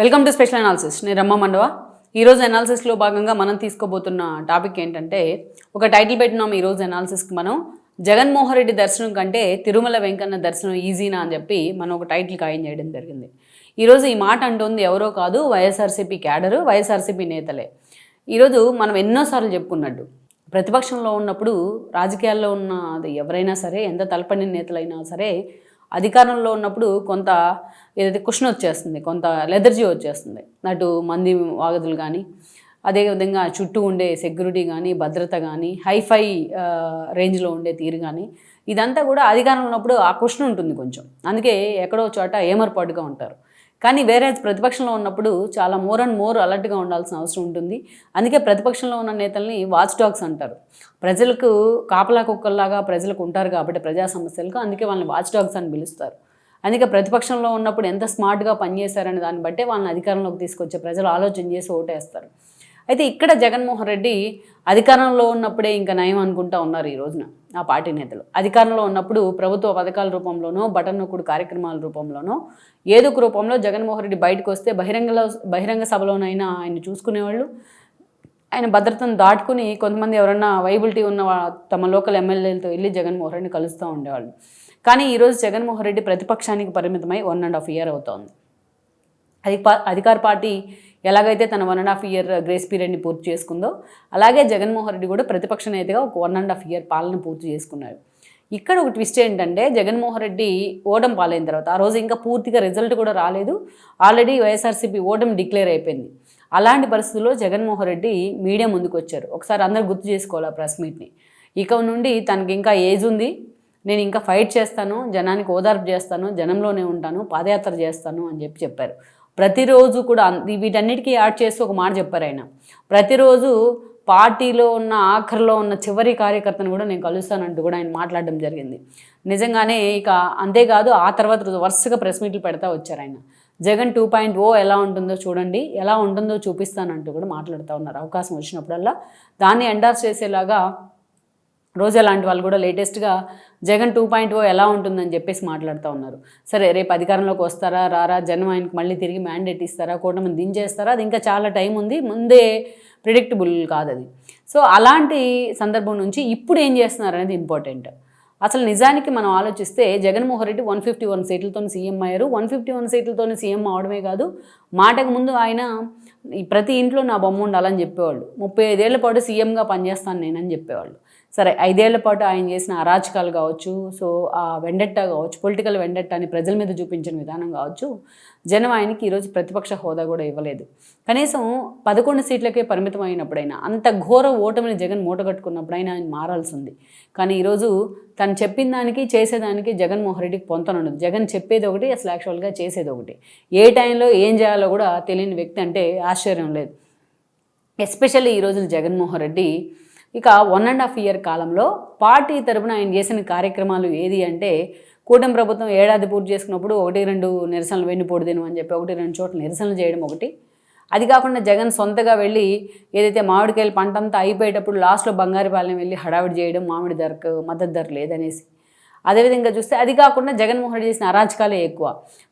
Welcome to special analysis. నేను రమ్మ మండవ. ఈరోజు అనాలిసిస్లో భాగంగా మనం తీసుకోబోతున్న టాపిక్ ఏంటంటే ఒక టైటిల్ పెట్టినాం ఈరోజు అనాలిసిస్కి మనం. జగన్మోహన్ రెడ్డి దర్శనం కంటే తిరుమల వెంకన్న దర్శనం ఈజీనా అని చెప్పి మనం ఒక టైటిల్ ఖాయం చేయడం జరిగింది. ఈరోజు ఈ మాట అంటుంది ఎవరో కాదు వైఎస్ఆర్సీపీ క్యాడరు వైఎస్ఆర్సీపీ నేతలే. ఈరోజు మనం ఎన్నోసార్లు చెప్పుకున్నట్టు ప్రతిపక్షంలో ఉన్నప్పుడు రాజకీయాల్లో ఉన్న అది ఎవరైనా సరే ఎంత తలపడిన నేతలైనా సరే అధికారంలో ఉన్నప్పుడు కొంత ఏదైతే కుషన్ వచ్చేస్తుంది కొంత లెదర్జీ వచ్చేస్తుంది. అటు మంది వాగదులు కానీ అదేవిధంగా చుట్టూ ఉండే సెక్యూరిటీ కానీ భద్రత కానీ హైఫై రేంజ్లో ఉండే తీరు కానీ ఇదంతా కూడా అధికారంలో ఉన్నప్పుడు ఆ క్వశ్చన్ ఉంటుంది కొంచెం. అందుకే ఎక్కడో చోట ఏమర్పాటుగా ఉంటారు. కానీ వేరే ప్రతిపక్షంలో ఉన్నప్పుడు చాలా మోర్ అండ్ మోర్ అలర్ట్గా ఉండాల్సిన అవసరం ఉంటుంది. అందుకే ప్రతిపక్షంలో ఉన్న నేతల్ని వాచ్ డాగ్స్ అంటారు. ప్రజలకు కాపలా కుక్కల్లాగా ప్రజలకు ఉంటారు కాబట్టి ప్రజా సమస్యలకు అందుకే వాళ్ళని వాచ్ డాగ్స్ అని పిలుస్తారు. అందుకే ప్రతిపక్షంలో ఉన్నప్పుడు ఎంత స్మార్ట్గా పనిచేశారనే దాన్ని బట్టే వాళ్ళని అధికారంలోకి తీసుకొచ్చే ప్రజలు ఆలోచన చేసి ఓటేస్తారు. అయితే ఇక్కడ జగన్మోహన్ రెడ్డి అధికారంలో ఉన్నప్పుడే ఇంకా నయం అనుకుంటా ఉన్నారు ఈ రోజున ఆ పార్టీ నేతలు. అధికారంలో ఉన్నప్పుడు ప్రభుత్వ పథకాల రూపంలోనో బటన్ నొక్కుడు కార్యక్రమాల రూపంలోనో ఏదో ఒక రూపంలో జగన్మోహన్ రెడ్డి బయటకు వస్తే బహిరంగలో బహిరంగ సభలోనైనా ఆయన చూసుకునేవాళ్ళు. ఆయన భద్రతను దాటుకుని కొంతమంది ఎవరన్నా వైబిలిటీ ఉన్న తమ లోకల్ ఎమ్మెల్యేలతో వెళ్ళి జగన్మోహన్ రెడ్డిని కలుస్తూ ఉండేవాళ్ళు. కానీ ఈరోజు జగన్మోహన్ రెడ్డి ప్రతిపక్షానికి పరిమితమై వన్ అండ్ హాఫ్ ఇయర్ అవుతోంది. అధి అధికార పార్టీ ఎలాగైతే తన one and half year grace పీరియడ్ని పూర్తి చేసుకుందో అలాగే జగన్మోహన్ రెడ్డి కూడా ప్రతిపక్ష నేతగా ఒక వన్ అండ్ హాఫ్ ఇయర్ పాలన పూర్తి చేసుకున్నారు ఇక్కడ ఒక ట్విస్ట్ ఏంటంటే జగన్మోహన్ రెడ్డి ఓటమి పాలైన తర్వాత ఆ రోజు ఇంకా పూర్తిగా రిజల్ట్ కూడా రాలేదు. ఆల్రెడీ వైఎస్ఆర్సీపీ ఓటమి డిక్లేర్ అయిపోయింది. అలాంటి పరిస్థితుల్లో జగన్మోహన్ రెడ్డి మీడియా ముందుకు వచ్చారు. ఒకసారి అందరు గుర్తు చేసుకోవాలి ఆ ప్రెస్ మీట్ని ఇక నుండి తనకి ఇంకా ఏజ్ ఉంది. నేను ఇంకా ఫైట్ చేస్తాను జనానికి ఓదార్పు చేస్తాను జనంలోనే ఉంటాను పాదయాత్ర చేస్తాను అని చెప్పి చెప్పారు. ప్రతిరోజు కూడా వీటన్నిటికీ యాడ్ చేసి ఒక మాట చెప్పారు ఆయన. ప్రతిరోజు పార్టీలో ఉన్న ఆఖరిలో ఉన్న చివరి కార్యకర్తను కూడా నేను కలుస్తానంటూ కూడా ఆయన మాట్లాడడం జరిగింది. నిజంగానే ఇక అంతేకాదు ఆ తర్వాత రోజు వరుసగా ప్రెస్ మీట్లు పెడతా వచ్చారు ఆయన. జగన్ టూ పాయింట్ ఓ ఎలా ఉంటుందో చూడండి ఎలా ఉంటుందో చూపిస్తానంటూ కూడా మాట్లాడుతూ ఉన్నారు. అవకాశం వచ్చినప్పుడల్లా దాన్ని ఎండార్స్ చేసేలాగా రోజా లాంటి వాళ్ళు కూడా లేటెస్ట్గా జగన్ టూ పాయింట్ ఓ ఎలా ఉంటుందని చెప్పేసి మాట్లాడుతూ ఉన్నారు. సరే రేపు అధికారంలోకి వస్తారా రారా? జనం ఆయనకి మళ్ళీ తిరిగి మ్యాండేట్ ఇస్తారా? కూటమిని దించేస్తారా? అది ఇంకా చాలా టైం ఉంది. ముందే ప్రిడిక్టబుల్ కాదు అది. సో అలాంటి సందర్భం నుంచి ఇప్పుడు ఏం చేస్తున్నారు అనేది ఇంపార్టెంట్ అసలు నిజానికి మనం ఆలోచిస్తే Jaganmohan Reddy one fifty one సీట్లతో సీఎం అయ్యారు. వన్ ఫిఫ్టీ వన్ సీట్లతో సీఎం అవడమే కాదు మాటకు ముందు ఆయన ఈ ప్రతి ఇంట్లో నా బొమ్మ ఉండాలని చెప్పేవాళ్ళు. ముప్పై ఐదేళ్ళ పాటు సీఎంగా పనిచేస్తాను నేనని చెప్పేవాళ్ళు. సరే ఐదేళ్ళ పాటు ఆయన చేసిన అరాచకాలు కావచ్చు సో ఆ వెండెట్టా కావచ్చు పొలిటికల్ వెండెట్టా అని ప్రజల మీద చూపించిన విధానం కావచ్చు జనం ఆయనకి ఈరోజు ప్రతిపక్ష హోదా కూడా ఇవ్వలేదు. కనీసం పదకొండు సీట్లకే పరిమితం అయినప్పుడైనా అంత ఘోర ఓటమిని జగన్ మూటగట్టుకున్నప్పుడైనా ఆయన మారాల్సి ఉంది కానీ ఈరోజు తను చెప్పిన దానికి చేసేదానికి జగన్మోహన్ రెడ్డికి పొంతనుండదు జగన్ చెప్పేది ఒకటి అసలు యాక్చువల్గా చేసేది ఒకటి. ఏ టైంలో ఏం చేయాలో కూడా తెలియని వ్యక్తి అంటే ఆశ్చర్యం లేదు. ఎస్పెషల్లీ ఈరోజు జగన్మోహన్ రెడ్డి ఇక వన్ అండ్ హాఫ్ ఇయర్ కాలంలో పార్టీ తరపున ఆయన చేసిన కార్యక్రమాలు ఏది అంటే కూటమి ప్రభుత్వం ఏడాది పూర్తి చేసుకున్నప్పుడు ఒకటి రెండు నిరసనలు వెన్నుపోటు అని చెప్పి ఒకటి రెండు చోట్ల నిరసనలు చేయడం ఒకటి. అది కాకుండా జగన్ సొంతగా వెళ్ళి ఏదైతే మామిడికాయలు పంట అంతా అయిపోయేటప్పుడు లాస్ట్లో బంగారుపాలెం వెళ్ళి హడావిడి చేయడం మామిడి ధరకు మద్దతు ధర లేదనేసి. అదేవిధంగా చూస్తే అది కాకుండా జగన్మోహన్ రెడ్డి చేసిన అరాచకాలే ఎక్కువ.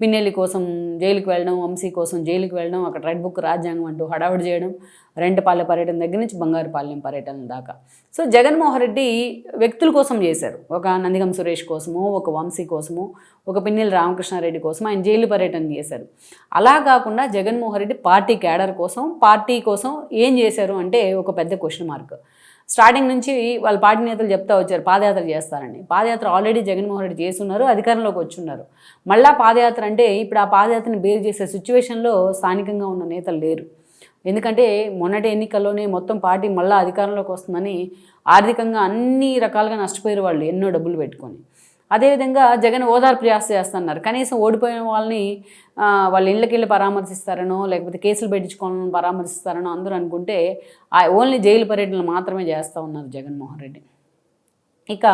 పిన్నెల్లి కోసం జైలుకి వెళ్ళడం వంశీ కోసం జైలుకి వెళ్ళడం అక్కడ రెడ్ బుక్ రాజ్యాంగం అంటూ హడావుడి చేయడం రెంటపాలెం పర్యటన దగ్గర నుంచి బంగారుపాలెం పర్యటన దాకా. సో జగన్మోహన్ రెడ్డి వ్యక్తుల కోసం చేశారు. ఒక నందిగం సురేష్ కోసము ఒక వంశీ కోసము ఒక పిన్నెల్లి రామకృష్ణారెడ్డి కోసం ఆయన జైలు పర్యటన చేశారు. అలా కాకుండా జగన్మోహన్ రెడ్డి పార్టీ క్యాడర్ కోసం పార్టీ కోసం ఏం చేశారు అంటే ఒక పెద్ద క్వశ్చన్ మార్క్ స్టార్టింగ్ నుంచి వాళ్ళ పార్టీ నేతలు చెప్తా వచ్చారు పాదయాత్ర చేస్తారని. పాదయాత్ర ఆల్రెడీ జగన్మోహన్ రెడ్డి చేస్తున్నారు అధికారంలోకి వచ్చున్నారు. మళ్ళా పాదయాత్ర అంటే ఇప్పుడు ఆ పాదయాత్రని బేర్ చేసే సిచ్యువేషన్లో స్థానికంగా ఉన్న నేతలు లేరు. ఎందుకంటే మొన్నటి ఎన్నికల్లోనే మొత్తం పార్టీ మళ్ళీ అధికారంలోకి వస్తుందని ఆర్థికంగా అన్ని రకాలుగా నష్టపోయారు వాళ్ళు ఎన్నో డబ్బులు పెట్టుకొని. అదేవిధంగా జగన్ ఓదార్పు చేస్త చేస్తున్నారు. కనీసం ఓడిపోయిన వాళ్ళని వాళ్ళ ఇళ్ళకి వెళ్ళి పరామర్శిస్తారనో లేకపోతే కేసులు పెట్టించుకోవాలని పరామర్శిస్తారనో అందరూ అనుకుంటే ఆ ఓన్లీ జైలు పర్యటనలు మాత్రమే చేస్తూ ఉన్నారు జగన్మోహన్ రెడ్డి. ఇక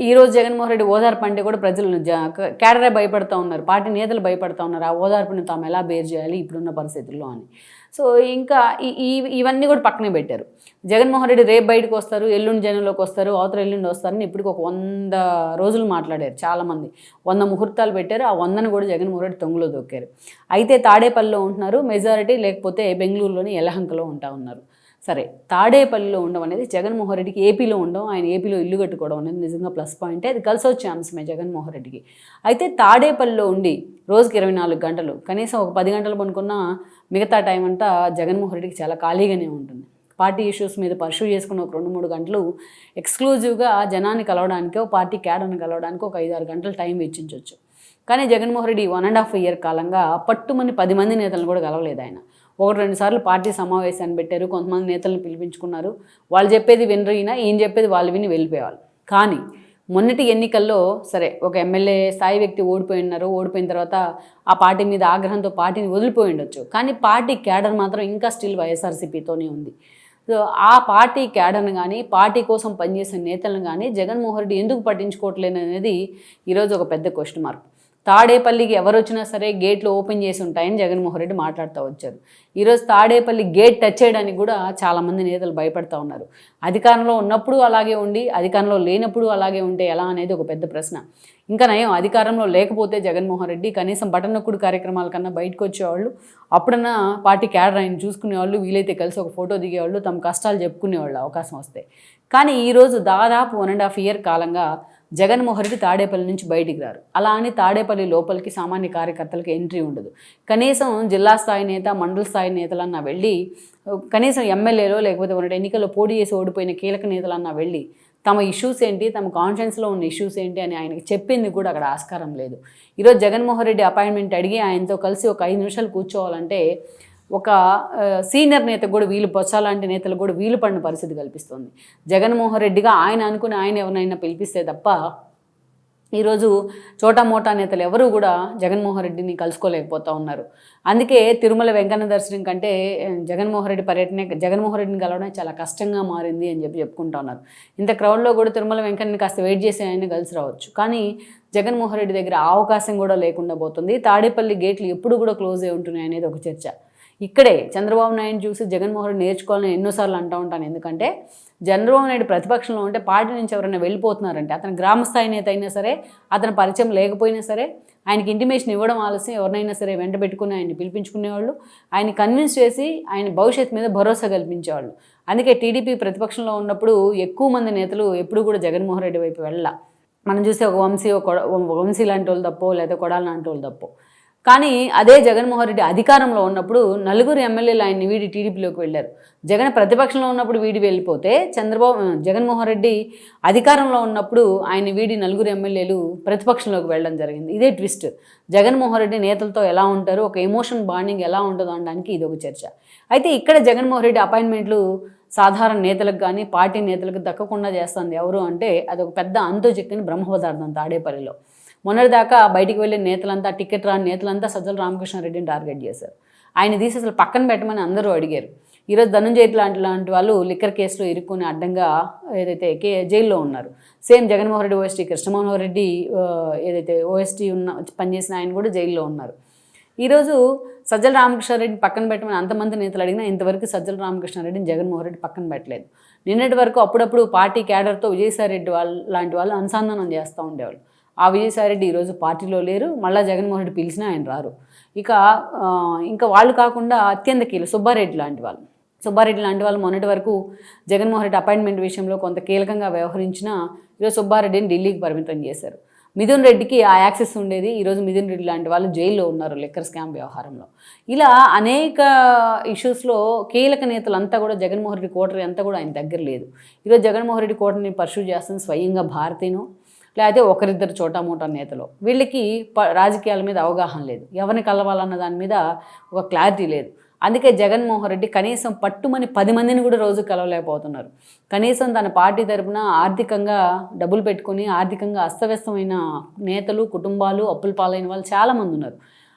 ఈరోజు జగన్మోహన్ రెడ్డి ఓదార్పు అంటే కూడా ప్రజలు జ- కేడరే భయపడతా ఉన్నారు పార్టీ నేతలు భయపడతా ఉన్నారు ఆ ఓదార్పుని తాము ఎలా బేర్ చేయాలి ఇప్పుడున్న పరిస్థితుల్లో అని. సో ఇంకా ఈ- ఇవన్నీ కూడా పక్కనే పెట్టారు. జగన్మోహన్ రెడ్డి రేపు బయటకు వస్తారు ఎల్లుండి జనంలోకి వస్తారు అవతల ఎల్లుండి వస్తారని ఇప్పటికి ఒక వంద రోజులు మాట్లాడారు చాలామంది. వంద ముహూర్తాలు పెట్టారు ఆ వందను కూడా జగన్మోహన్ రెడ్డి తొంగులో దొక్కారు. అయితే తాడేపల్లిలో ఉంటున్నారు మెజారిటీ లేకపోతే బెంగళూరులోని యలహంకలో ఉంటా ఉన్నారు. సరే తాడేపల్లిలో ఉండడం అనేది జగన్మోహన్ రెడ్డికి ఏపీలో ఉండడం ఆయన ఏపీలో ఇల్లు కట్టుకోవడం అనేది నిజంగా ప్లస్ పాయింటే అది కలిసి వచ్చే అంశమే జగన్మోహన్ రెడ్డికి. అయితే తాడేపల్లిలో ఉండి రోజుకి ఇరవై నాలుగు గంటలు కనీసం ఒక పది గంటలు పనుకున్న మిగతా టైం అంతా జగన్మోహన్ రెడ్డికి చాలా ఖాళీగానే ఉంటుంది. పార్టీ ఇష్యూస్ మీద పర్సూ చేసుకున్న ఒక రెండు మూడు గంటలు ఎక్స్క్లూజివ్గా జనాన్ని కలవడానికో పార్టీ క్యాడర్ని కలవడానికి ఒక ఐదు ఆరు గంటలు టైం వెచ్చించవచ్చు కానీ Jaganmohan Reddy one and half year కాలంగా పట్టుమని పది మంది నేతలను కూడా కలవలేదు ఆయన. ఒకటి రెండు సార్లు పార్టీ సమావేశాన్ని పెట్టారు. కొంతమంది నేతలను పిలిపించుకున్నారు. వాళ్ళు చెప్పేది వినరు ఈయన ఈయన చెప్పేది వాళ్ళు విని వెళ్ళిపోయేవాళ్ళు. కానీ మొన్నటి ఎన్నికల్లో సరే ఒక ఎమ్మెల్యే స్థాయి వ్యక్తి ఓడిపోయి ఉన్నారు. ఓడిపోయిన తర్వాత ఆ పార్టీ మీద ఆగ్రహంతో పార్టీని వదిలిపోయి ఉండొచ్చు. కానీ పార్టీ క్యాడర్ మాత్రం ఇంకా స్టిల్ వైఎస్ఆర్సీపీతోనే ఉంది. సో ఆ పార్టీ క్యాడర్ను కానీ పార్టీ కోసం పనిచేసే నేతలను కానీ జగన్మోహన్ రెడ్డి ఎందుకు పట్టించుకోవట్లేదు అనేది ఈరోజు ఒక పెద్ద క్వశ్చన్ మార్క్ తాడేపల్లికి ఎవరు వచ్చినా సరే గేట్లు ఓపెన్ చేసి ఉంటాయని జగన్మోహన్ రెడ్డి మాట్లాడుతూ వచ్చారు. ఈరోజు తాడేపల్లి గేట్ టచ్ చేయడానికి కూడా చాలామంది నేతలు భయపడతా ఉన్నారు. అధికారంలో ఉన్నప్పుడు అలాగే ఉండి అధికారంలో లేనప్పుడు అలాగే ఉంటే ఎలా అనేది ఒక పెద్ద ప్రశ్న. ఇంకా నయం అధికారంలో లేకపోతే జగన్మోహన్ రెడ్డి కనీసం బటన్ నొక్కుడు కార్యక్రమాల కన్నా బయటకు వచ్చేవాళ్ళు అప్పుడన్నా పార్టీ క్యాడర్ ఆయన చూసుకునేవాళ్ళు వీలైతే కలిసి ఒక ఫోటో దిగేవాళ్ళు తమ కష్టాలు చెప్పుకునేవాళ్ళు అవకాశం వస్తే. కానీ ఈరోజు దాదాపు వన్ అండ్ హాఫ్ ఇయర్ కాలంగా జగన్మోహన్ రెడ్డి తాడేపల్లి నుంచి బయటికి రారు. అలా అని తాడేపల్లి లోపలికి సామాన్య కార్యకర్తలకు ఎంట్రీ ఉండదు. కనీసం జిల్లా స్థాయి నేత మండల స్థాయి నేతలన్నా వెళ్ళి కనీసం ఎమ్మెల్యేలో లేకపోతే ఉన్న ఎన్నికల్లో పోటీ చేసి ఓడిపోయిన కీలక నేతలన్నా వెళ్ళి తమ ఇష్యూస్ ఏంటి తమ కాన్షియన్స్లో ఉన్న ఇష్యూస్ ఏంటి అని ఆయనకి చెప్పింది కూడా అక్కడ ఆస్కారం లేదు. ఈరోజు జగన్మోహన్ రెడ్డి అపాయింట్మెంట్ అడిగి ఆయనతో కలిసి ఒక ఐదు నిమిషాలు కూర్చోవాలంటే ఒక సీనియర్ నేతకు కూడా వీలు బొత్సాలాంటి నేతలు కూడా వీలు పడిన పరిస్థితి కల్పిస్తుంది. జగన్మోహన్ రెడ్డిగా ఆయన అనుకుని ఆయన ఎవరినైనా పిలిపిస్తే తప్ప ఈరోజు చోటా మోటా నేతలు ఎవరూ కూడా జగన్మోహన్ రెడ్డిని కలుసుకోలేకపోతూ ఉన్నారు. అందుకే తిరుమల వెంకన్న దర్శనం కంటే జగన్మోహన్ రెడ్డి పర్యటన జగన్మోహన్ రెడ్డిని కలవడం చాలా కష్టంగా మారింది అని చెప్పి చెప్పుకుంటా ఉన్నారు. ఇంత క్రౌడ్లో కూడా తిరుమల వెంకన్నని కాస్త వెయిట్ చేసి ఆయన కలిసి రావచ్చు. కానీ జగన్మోహన్ రెడ్డి దగ్గర అవకాశం కూడా లేకుండా పోతుంది. తాడేపల్లి గేట్లు ఎప్పుడు కూడా క్లోజ్ అయి ఉంటున్నాయి అనేది ఒక చర్చ. ఇక్కడే చంద్రబాబు నాయుడు చూసి జగన్మోహన్ రెడ్డి నేర్చుకోవాలని ఎన్నోసార్లు అంటూ ఉంటాను. ఎందుకంటే చంద్రబాబు నాయుడు ప్రతిపక్షంలో ఉంటే పార్టీ నుంచి ఎవరైనా వెళ్ళిపోతున్నారంటే అతను గ్రామస్థాయి నేత అయినా సరే అతని పరిచయం లేకపోయినా సరే ఆయనకి ఇంటిమేషన్ ఇవ్వడం ఆలస్యం ఎవరినైనా సరే వెంట పెట్టుకుని ఆయన్ని పిలిపించుకునేవాళ్ళు ఆయన కన్విన్స్ చేసి ఆయన భవిష్యత్తు మీద భరోసా కల్పించేవాళ్ళు. అందుకే టీడీపీ ప్రతిపక్షంలో ఉన్నప్పుడు ఎక్కువ మంది నేతలు ఎప్పుడు కూడా జగన్మోహన్ రెడ్డి వైపు వెళ్ళాల. మనం చూసే ఒక వంశీ ఒక ఒక వంశీ లాంటి వాళ్ళు తప్పో లేదా కొడాలి లాంటి వాళ్ళు తప్పో. కానీ అదే జగన్మోహన్ రెడ్డి అధికారంలో ఉన్నప్పుడు నలుగురు ఎమ్మెల్యేలు ఆయన్ని వీడి టీడీపీలోకి వెళ్ళారు. జగన్ ప్రతిపక్షంలో ఉన్నప్పుడు వీడి వెళ్ళిపోతే చంద్రబాబు జగన్మోహన్ రెడ్డి అధికారంలో ఉన్నప్పుడు ఆయన వీడి నలుగురు ఎమ్మెల్యేలు ప్రతిపక్షంలోకి వెళ్ళడం జరిగింది. ఇదే ట్విస్ట్. జగన్మోహన్ రెడ్డి నేతలతో ఎలా ఉంటారు ఒక ఎమోషన్ బాండింగ్ ఎలా ఉంటుందో అనడానికి ఇది ఒక చర్చ. అయితే ఇక్కడ జగన్మోహన్ రెడ్డి అపాయింట్మెంట్లు సాధారణ నేతలకు కానీ పార్టీ నేతలకు దక్కకుండా చేస్తుంది ఎవరు అంటే అది ఒక పెద్ద అంతు చెక్కిన బ్రహ్మ పదార్థం తాడేపల్లిలో. మొన్నటిదాకా బయటికి వెళ్ళే నేతలంతా టికెట్ రాని నేతలంతా సజ్జల రామకృష్ణారెడ్డిని టార్గెట్ చేశారు. ఆయన తీసి అసలు పక్కన పెట్టమని అందరూ అడిగారు. ఈరోజు ధనుంజయ లాంటి లాంటి వాళ్ళు లిక్కర్ కేసులో ఇరుక్కుని అడ్డంగా ఏదైతే కే జైల్లో ఉన్నారు. సేమ్ జగన్మోహన్ రెడ్డి ఓఎస్టీ కృష్ణమోహన్ రెడ్డి ఏదైతే ఓఎస్టీ ఉన్న పనిచేసిన ఆయన కూడా జైల్లో ఉన్నారు. ఈరోజు సజ్జల రామకృష్ణారెడ్డిని పక్కన పెట్టమని అంతమంది నేతలు అడిగినా ఇంతవరకు సజ్జల రామకృష్ణారెడ్డిని జగన్మోహన్ రెడ్డి పక్కన పెట్టలేదు. నిన్నటి వరకు అప్పుడప్పుడు పార్టీ క్యాడర్తో విజయసాయిరెడ్డి వాళ్ళ లాంటి వాళ్ళు అనుసంధానం చేస్తూ ఉండేవాళ్ళు. ఆ విజయసాయిరెడ్డి ఈరోజు పార్టీలో లేరు. మళ్ళీ జగన్మోహన్ రెడ్డి పిలిచినా ఆయన రారు. ఇక ఇంకా వాళ్ళు కాకుండా అత్యంత కీలు సుబ్బారెడ్డి లాంటి వాళ్ళు. సుబ్బారెడ్డి లాంటి వాళ్ళు మొన్నటి వరకు జగన్మోహన్ రెడ్డి అపాయింట్మెంట్ విషయంలో కొంత కీలకంగా వ్యవహరించినా ఈరోజు సుబ్బారెడ్డిని ఢిల్లీకి పరిమితం చేశారు. మిథున్ రెడ్డికి ఆ యాక్సెస్ ఉండేది ఈరోజు మిథున్ రెడ్డి లాంటి వాళ్ళు జైల్లో ఉన్నారు లిక్కర్ స్కామ్ వ్యవహారంలో. ఇలా అనేక ఇష్యూస్లో కీలక నేతలు అంతా కూడా జగన్మోహన్ రెడ్డి కోటరీ అంతా కూడా ఆయన దగ్గర లేదు. ఈరోజు జగన్మోహన్ రెడ్డి కోటరిని పర్సూ చేస్తుంది స్వయంగా భారతీయను లేకపోతే ఒకరిద్దరు చోటామోటా నేతలు. వీళ్ళకి ప రాజకీయాల మీద అవగాహన లేదు. ఎవరిని కలవాలన్న దాని మీద ఒక క్లారిటీ లేదు. అందుకే జగన్మోహన్ రెడ్డి కనీసం పట్టుమని పది మందిని కూడా రోజు కలవలేకపోతున్నారు. కనీసం తన పార్టీ తరపున ఆర్థికంగా డబ్బులు పెట్టుకొని ఆర్థికంగా అస్తవ్యస్తమైన నేతలు కుటుంబాలు అప్పుల పాలైన వాళ్ళు చాలామంది ఉన్నారు.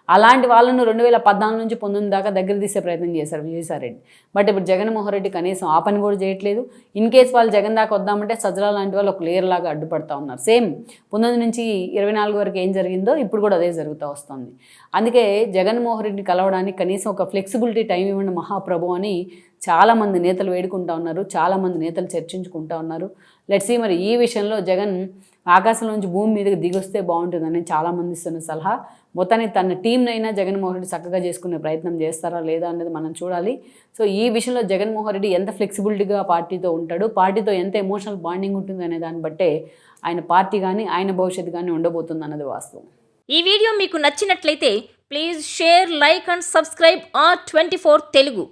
అలాంటి వాళ్ళను రెండు వేల పద్నాలుగు నుంచి పంతొమ్మిది దాకా దగ్గర తీసే ప్రయత్నం చేశారు విజయసాయిరెడ్డి బట్ ఇప్పుడు జగన్మోహన్ రెడ్డి కనీసం ఆ పని కూడా చేయట్లేదు. ఇన్ కేస్ వాళ్ళు జగన్ దాకా వద్దామంటే సజ్జల లాంటి వాళ్ళు ఒక లేయర్ లాగా అడ్డుపడతా ఉన్నారు. సేమ్ పంతొమ్మిది నుంచి ఇరవై నాలుగు వరకు ఏం జరిగిందో ఇప్పుడు కూడా అదే జరుగుతూ వస్తుంది. అందుకే జగన్మోహన్ రెడ్డిని కలవడానికి కనీసం ఒక ఫ్లెక్సిబిలిటీ టైం ఇవ్వండి మహాప్రభు అని చాలామంది నేతలు వేడుకుంటా ఉన్నారు. చాలామంది నేతలు చర్చించుకుంటా ఉన్నారు. లెట్స్ సీ మరి ఈ విషయంలో జగన్ ఆకాశం నుంచి భూమి మీదకి దిగొస్తే బాగుంటుందని చాలామంది ఇస్తున్న సలహా. మొత్తానికి తన టీంనైనా జగన్మోహన్ రెడ్డి చక్కగా చేసుకునే ప్రయత్నం చేస్తారా లేదా అనేది మనం చూడాలి. సో ఈ విషయంలో జగన్మోహన్ రెడ్డి ఎంత ఫ్లెక్సిబిలిటీగా పార్టీతో ఉంటాడు పార్టీతో ఎంత ఎమోషనల్ బాండింగ్ ఉంటుంది అనే దాన్ని బట్టే ఆయన పార్టీ కానీ ఆయన భవిష్యత్తు కానీ ఉండబోతుంది అన్నది వాస్తవం. ఈ వీడియో మీకు నచ్చినట్లయితే please share like and subscribe R twenty Telugu.